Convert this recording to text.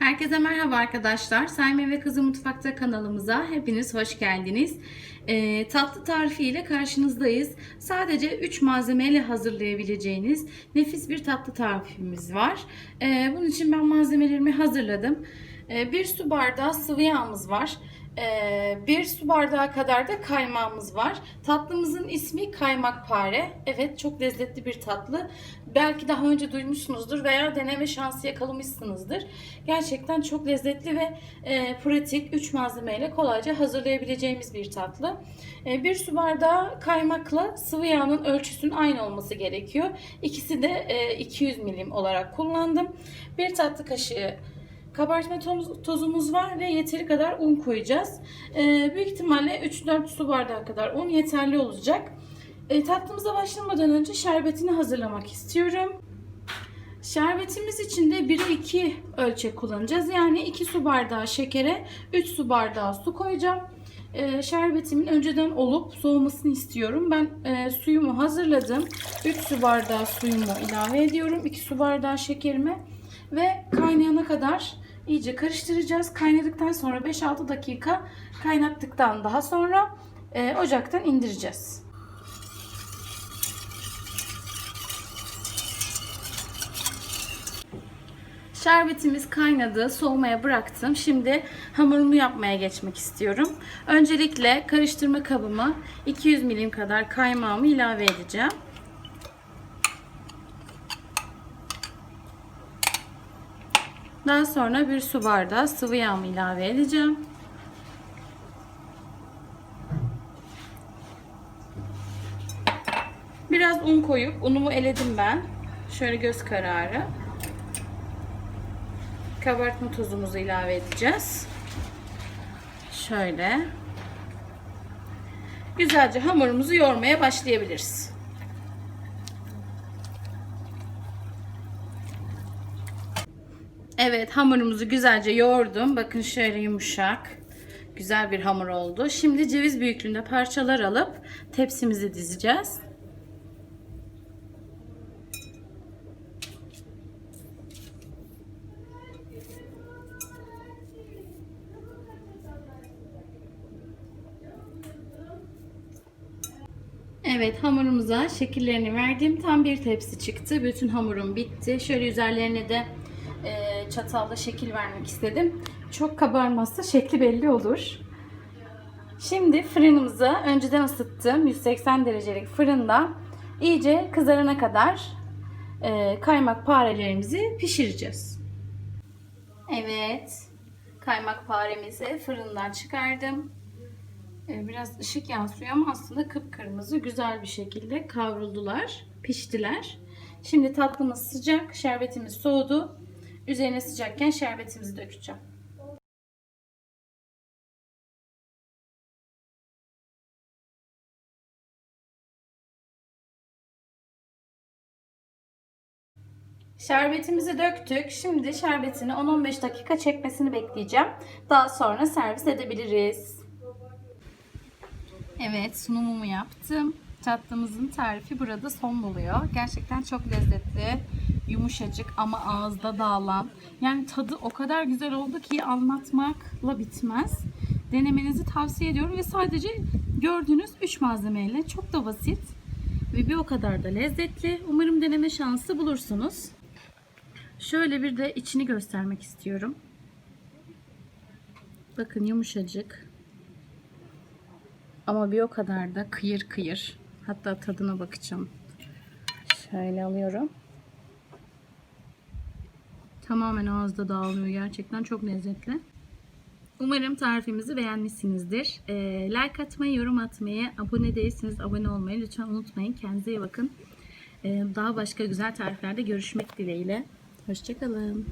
Herkese merhaba arkadaşlar. Sayme ve Kızı Mutfakta kanalımıza hepiniz hoş geldiniz. Ee, tatlı tarifiyle karşınızdayız. Sadece 3 malzemeyle hazırlayabileceğiniz nefis bir tatlı tarifimiz var. Ee, bunun için ben malzemelerimi hazırladım. Ee, bir su bardağı sıvı yağımız var. Ee, bir su bardağı kadar da kaymağımız var. Tatlımızın ismi kaymakpare. Evet çok lezzetli bir tatlı. Belki daha önce duymuşsunuzdur veya deneme şansı yakalamışsınızdır. Gerçekten çok lezzetli ve e, pratik 3 malzemeyle kolayca hazırlayabileceğimiz bir tatlı. E, bir su bardağı kaymakla sıvı yağın ölçüsünün aynı olması gerekiyor. İkisi de e, 200 milim olarak kullandım. Bir tatlı kaşığı Kabartma toz- tozumuz var ve yeteri kadar un koyacağız. Ee, büyük ihtimalle 3-4 su bardağı kadar un yeterli olacak. Ee, tatlımıza başlamadan önce şerbetini hazırlamak istiyorum. Şerbetimiz için de 1'e 2 ölçek kullanacağız. Yani 2 su bardağı şekere 3 su bardağı su koyacağım. Ee, şerbetimin önceden olup soğumasını istiyorum. Ben e, suyumu hazırladım. 3 su bardağı suyumu ilave ediyorum. 2 su bardağı şekerimi ve kaynayana kadar iyice karıştıracağız. Kaynadıktan sonra 5-6 dakika kaynattıktan daha sonra e, ocaktan indireceğiz. Şerbetimiz kaynadı, soğumaya bıraktım. Şimdi hamurumu yapmaya geçmek istiyorum. Öncelikle karıştırma kabıma 200 milim kadar kaymağımı ilave edeceğim. Daha sonra bir su bardağı sıvı yağımı ilave edeceğim. Biraz un koyup unumu eledim ben. Şöyle göz kararı. Kabartma tozumuzu ilave edeceğiz. Şöyle. Güzelce hamurumuzu yoğurmaya başlayabiliriz. Evet hamurumuzu güzelce yoğurdum. Bakın şöyle yumuşak. Güzel bir hamur oldu. Şimdi ceviz büyüklüğünde parçalar alıp tepsimizi dizeceğiz. Evet hamurumuza şekillerini verdim. Tam bir tepsi çıktı. Bütün hamurum bitti. Şöyle üzerlerine de e, çatalla şekil vermek istedim. Çok kabarmazsa şekli belli olur. Şimdi fırınımızı önceden ısıttım. 180 derecelik fırında iyice kızarana kadar e, kaymak parelerimizi pişireceğiz. Evet. Kaymak paremizi fırından çıkardım. E, Biraz ışık yansıyor ama aslında kıpkırmızı güzel bir şekilde kavruldular, piştiler. Şimdi tatlımız sıcak, şerbetimiz soğudu. Üzerine sıcakken şerbetimizi dökeceğim. Şerbetimizi döktük. Şimdi şerbetini 10-15 dakika çekmesini bekleyeceğim. Daha sonra servis edebiliriz. Evet sunumumu yaptım. Tatlımızın tarifi burada son buluyor. Gerçekten çok lezzetli, yumuşacık ama ağızda dağılan. Yani tadı o kadar güzel oldu ki anlatmakla bitmez. Denemenizi tavsiye ediyorum ve sadece gördüğünüz 3 malzemeyle çok da basit ve bir o kadar da lezzetli. Umarım deneme şansı bulursunuz. Şöyle bir de içini göstermek istiyorum. Bakın yumuşacık. Ama bir o kadar da kıyır kıyır. Hatta tadına bakacağım. Şöyle alıyorum. Tamamen ağızda dağılıyor. Gerçekten çok lezzetli. Umarım tarifimizi beğenmişsinizdir. Ee, like atmayı, yorum atmayı, abone değilseniz abone olmayı lütfen unutmayın. Kendinize iyi bakın. Ee, daha başka güzel tariflerde görüşmek dileğiyle. Hoşçakalın.